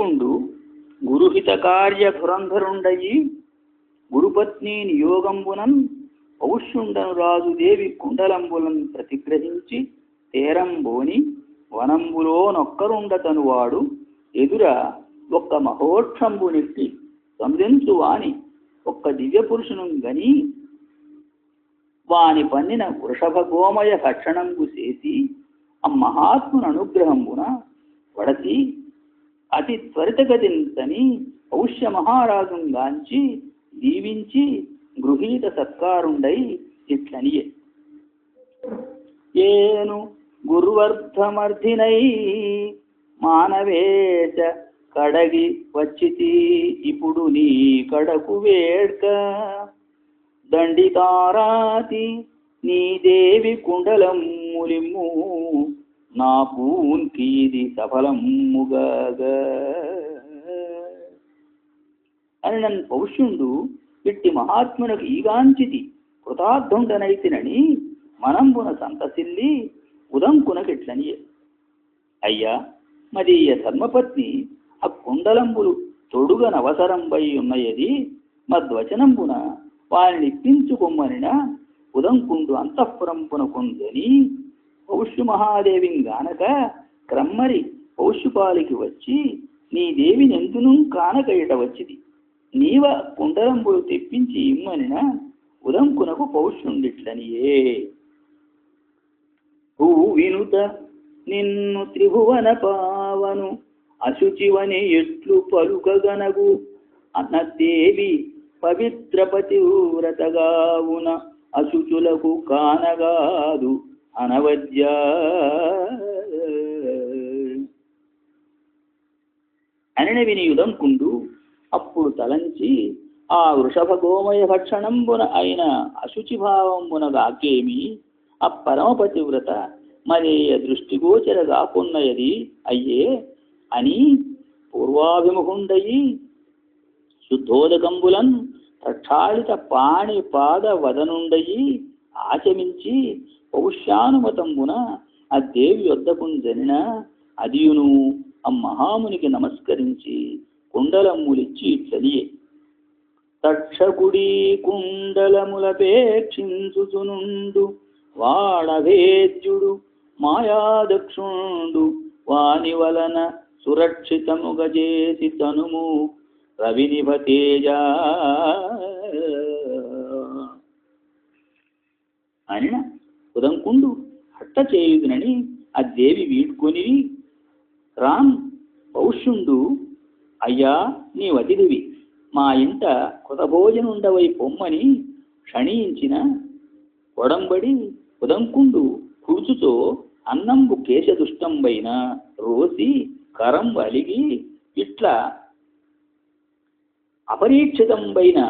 ఉదంకుండు గురుహిత కార్య ధురంధరుండయి గురుపత్ని నియోగంబునన్ పౌష్యుండను రాజు దేవి కుండలంబులను ప్రతిగ్రహించి తేరంబోని వనంబులో నొక్కరుండతను వాడు ఎదుర ఒక్క మహోక్షంబు నెట్టి సంధించు వాని ఒక్క దివ్య పురుషును గని వాని పన్నిన వృషభ గోమయ భక్షణంబు చేసి ఆ మహాత్ముని అనుగ్రహంబున వడసి అతి త్వరితగతిని పౌష్య మహారాజుం గాంచి దీవించి గృహీత సత్కారుండై ఇట్లనియే. ఏను గురువర్ధమర్థినై మానవేచ కడగి వచ్చితి ఇప్పుడు నీ కడకు వేడ్క. దండితారాతి నీ దేవి కుండలం ములిము నా పూన్కీది సఫలముగాగా అని నన్ను పౌష్యుండు ఇట్టి మహాత్మునకు ఈగాంచితి కృతార్థుండనైతినని మనంబున సంతసిల్లి ఉదంకునకిట్లనియే. అయ్యా మదీయ ధర్మపత్ని ఆ కుండలంబులు తొడుగనవసరంపై ఉన్నయది మద్వచనంబున వారిని ఇప్పించుకొమ్మనిన ఉదంకుండు అంతఃపురంపున కొందని పౌష్యు మహాదేవిని గానక క్రమ్మరి పౌష్యుపాలికి వచ్చి నీ దేవిని ఎందును కానక ఇట వచ్చిది? నీవ కుండలంబులు తెప్పించి ఇమ్మనిన ఉదంకునకు పౌష్యుండిట్లనియే. వినుత నిన్ను త్రిభువన పావను అశుచివని ఎట్లు పలుకగనగు అన్న దేవి పవిత్ర పతివ్రతగావున అశుచులకు కానగాదు. అనవద్య అనిన విని యుదంకుండు అప్పుడు తలంచి ఆ వృషభ గోమయ భక్షణంబున అయిన అశుచి భావంబున గాకేమి ఆ పరమపతివ్రత మరే దృష్టిగోచర గాకున్నయది అయ్యే అని పూర్వాభిముఖుండయి శుద్ధోదకంబులన్ ప్రక్షాళిత పాణి పాద వదనుండయి ఆచమించి పౌష్యానుమతంబున ఆ దేవి యొద్దకుంజనిన అదియును ఆ మహామునికి నమస్కరించి కుండలమ్ములిచ్చి ఇట్లదియే తక్షకుడి కుండలములపేక్షించుచునుండు వాడవేద్యుడు మాయాదక్షుండు వాని వలన సురక్షితముగ చేసి తనుము రవినిభతేజ తేజ. ఉదంకుండు హట్ట చేయుదునని ఆ దేవి వీడ్కొని రామ్ పౌష్యుండు అయ్యా నీ వదిలివి మా ఇంట కృతభోజనుండవై పొమ్మని క్షణించిన కొడంబడి ఉదంకుండు కూచుతో అన్నంబు కేశదుష్టంబైన రోసి కరం అలిగి ఇట్లా అపరీక్షితంబైన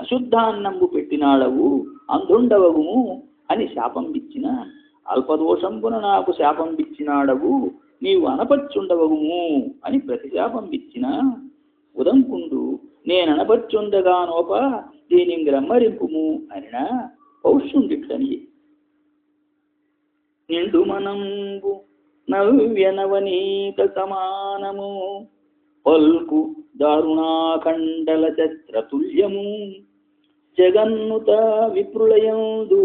అశుద్ధాన్నంబు పెట్టినాడవు. అంధుండవగుము అని శాపం ఇచ్చిన అల్పదోషంబున నాకు శాపం ఇచ్చినాడవు నీవు అనపచ్చుండవగుము అని ప్రతిశాపం ఇచ్చిన ఉదంకుండు నేననపచ్చుండగానోప దీని గ్రమ్మరింపుము అనినా పౌష్యుండిట్లని. నిండు మనంబు నవ్యనవనీత సమానము పల్కు దారుణాఖండల చత్రతుల్యము జగన్నుత విప్రులయందు.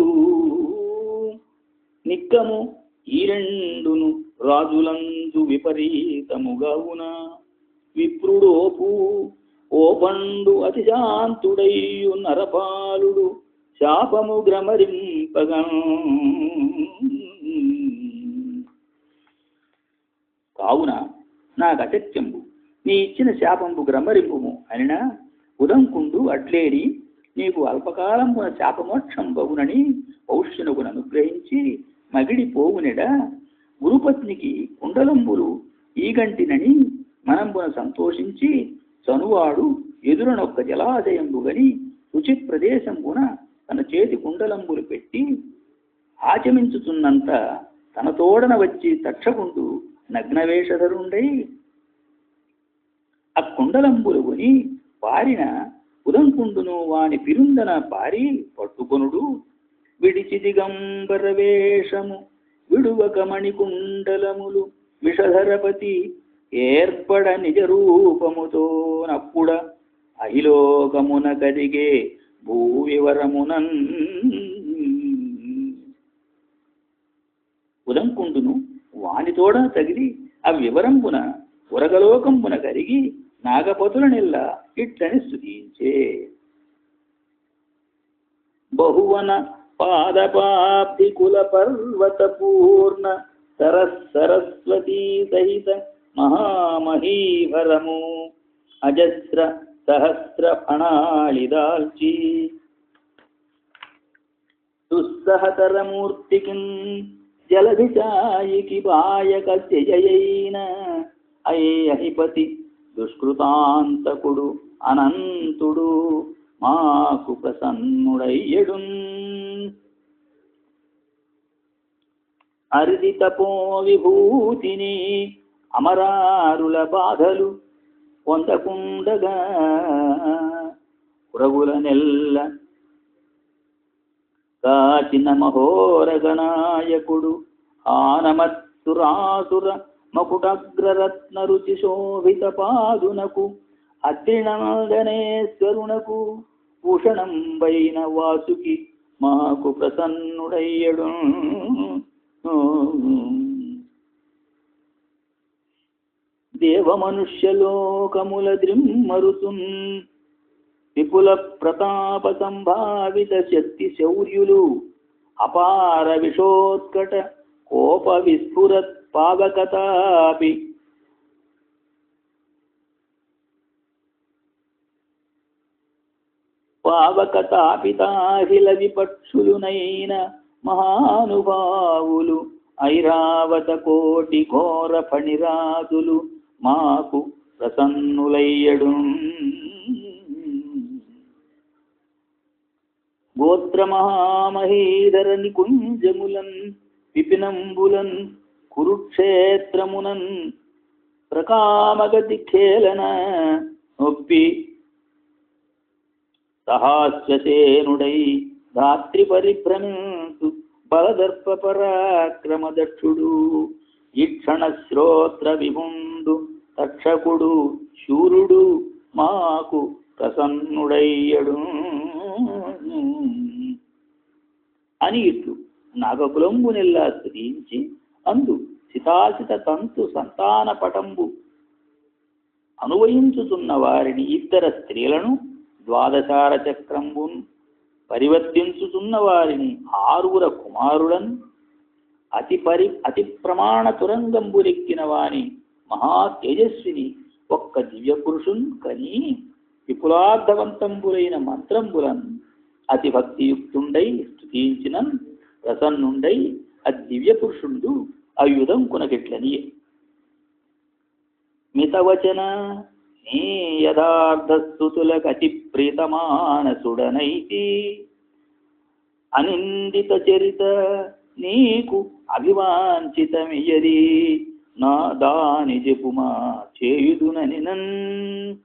నిక్కము ఈ రెండును రాజులందు విపరీతముగావున. విప్రుడోపు ఓ పండు అతి శాంతుడయ్యు నరపాలుడు శాపము గ్రమరింపగం. కావున నాకు అసత్యంబు నీ ఇచ్చిన శాపంబు గ్రమరింపుము అయినా ఉదంకుండు అట్లేడి నీకు అల్పకాలంబున శాపమోక్షం బగునని పౌష్యునకును అనుగ్రహించి మగిడి పోవునెడ గురుపత్నికి కుండలంబులు ఈగంటినని మనంబున సంతోషించి చనువాడు ఎదురనొక్క జలాశయంబుగని రుచి ప్రదేశంబున తన చేతి కుండలంబులు పెట్టి ఆచమించుతున్నంత తన తోడన వచ్చి తక్షకుంటూ నగ్నవేషధరుండై. ఆ కుండలంబులు కొని పారిన ఉదంకుండును వాని పిరుందన పారి పట్టుకొనుడు. విడిచి దిగంబర వేషము విడువక మణికుండలములు విషధరపతి ఏర్పడ నిజ రూపముతో నప్పుడ అహిలోకమున కదిగే భూ వివరమునన్ ఉదంకుండును వానితోడ తగిలి ఆ వివరంబున ఉరగలోకంబున కరిగి నాగపతులనెల్ల ఇట్లని స్థుతించే బహువన పాదపాబ్ది కుల పర్వత పూర్ణ సరస్ సరస్వతీ సహిత మహామహీవరము అజస్ర సహస్ర ఫణాళిదాల్చి. దుస్సహతరమూర్తికిం జలధిచాయికి బాయక జయైన. అయ్యహిపతి దుష్కృతాంతకుడు అనంతుడు మాకు ప్రసన్నుడయ్యడు అరిది తపో విభూతిని అమరారుల బాధలు పొందకుండగా పురగుల నెల్ల కాచిన మహోరగనాయకుడు ఆనమత్సురాసుర మకుటగ్రరత్న రుచి శోభిత పాదునకు అత్రినందనేశ్వరునకు భూషణంబైన వాసుకి మాకు ప్రసన్నుడయ్యడు. దేవమనుష్యలోకముల ద్రిమ్మరుతున్ విపుల ప్రతాప సంభావిత శక్తి శౌర్యులు అపార విషోత్కట కోప విస్ఫురత్ పావకతాపి పావకతాపితాహిల విపక్షులునైన మహానుభావులు ఐరావత కోటి ఘోర ఫణిరాదులు మాకు ప్రసన్నులయ్యడు. గోత్రమహామహీధర నికుంజములన్ విపినంబులన్ కురుక్షేత్రమునన్ ప్రకామగతి ఖేళన నొప్పి. సహాస్యసేనుడై ధాత్రి పరిభ్రమించు బలదర్ప పరాక్రమ దక్షుడు ఈక్షణ శ్రోత్ర విభుండు తక్షకుడు శూరుడు మాకు ప్రసన్నుడయ్యడు. అని ఇట్లు నాగకులంబు నిల్లా స్థుతించి అందు సితాసిత తంతు సంతాన పటంబు. అనువయించుతున్న వారిని ఇద్దర స్త్రీలను ద్వాదశార చక్రంబున్ పరివర్తించుతున్న వారిని ఆరుగుర కుమారులను అతి పరి అతి ప్రమాణ తురంగంబురెక్కిన వాని మహా తేజస్విని ఒక్క దివ్య పురుషున్ కని విపులార్థవంతంబులైన మంత్రంబులను అతి భక్తియుక్తుండై స్థుతించినన్ ప్రసన్నుండై ఆ దివ్య పురుషుండు యుధం కొనగిట్లని మితవచన నీ యథార్థ స్థుతులకు అతి ప్రీతమానసుడనైతి. అనిందిత చరిత నీకు అభివాంఛితమియది. నా దాని జపుమా చేయుదునని నన్.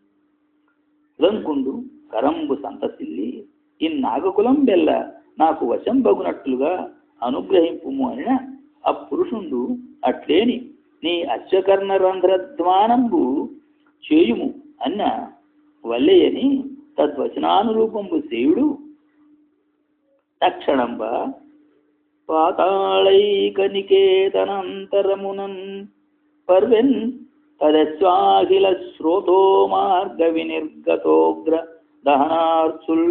ఉదంకుండు కరంబు సంతసిల్లి ఈ నాగకులం బెల్ల నాకు వశం బగునట్లుగా అనుగ్రహింపుము అనిన ఆ పురుషుండు అట్లేని నీ అశ్వకర్ణ రంధ్రధ్వానంబు చేయుము అన్న వల్లెయని తద్వచనానురూపంబు సేయుడు తక్షణంబ పాతాళైకనికేతనంతరమునన్ పర్వెన్ తదస్వాఖిల శ్రోతో మార్గ వినిర్గతోగ్ర దహనార్చుల్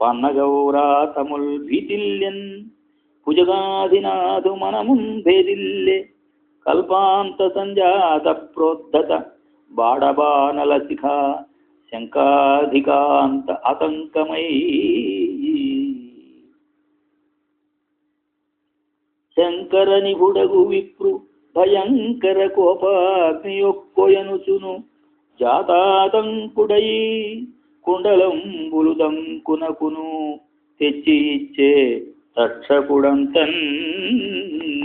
పన్నగౌరాతముల్ భీతిల్యన్ భుజగాధినాథు మనమున్ భేదిల్లె కల్పాంత సంజాత ప్రోద్ధత బాడబానల శిఖ శంకాధికాంత ఆతంకమై శంకర నిగుడగు విప్రు భయంకర కోపాగ్నియొక్కొయనుచును. జాతాతంకుడై కుండలంబులు దంకునకును తెచ్చి ఇచ్చే तत्सगुणं तन्